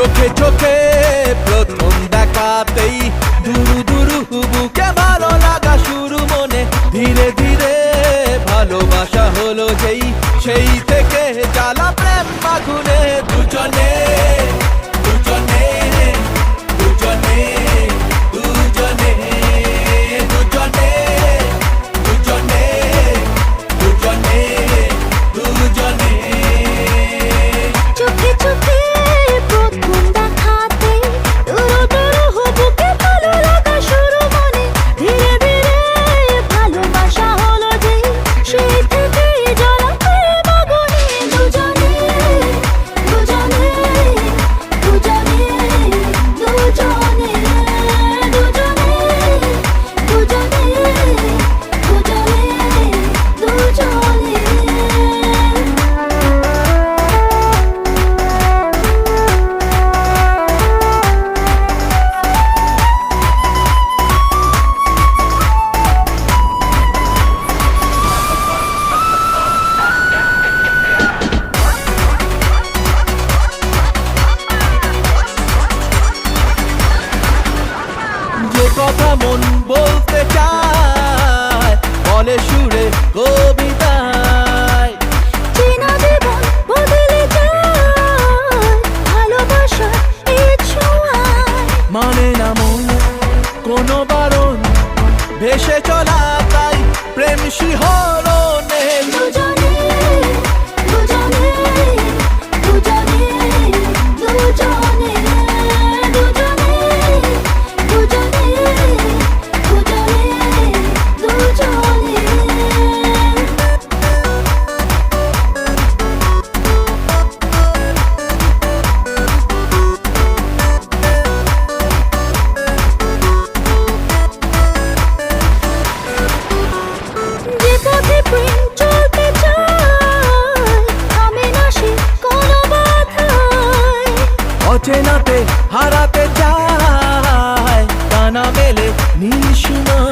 চোখে চোখে প্রথম কথা মন বলতে চায় বলে সুরে কবিতায়। মানে না মন কোনো বারণ ভেসে চলা তাই প্রেম শিহরণে। 你しな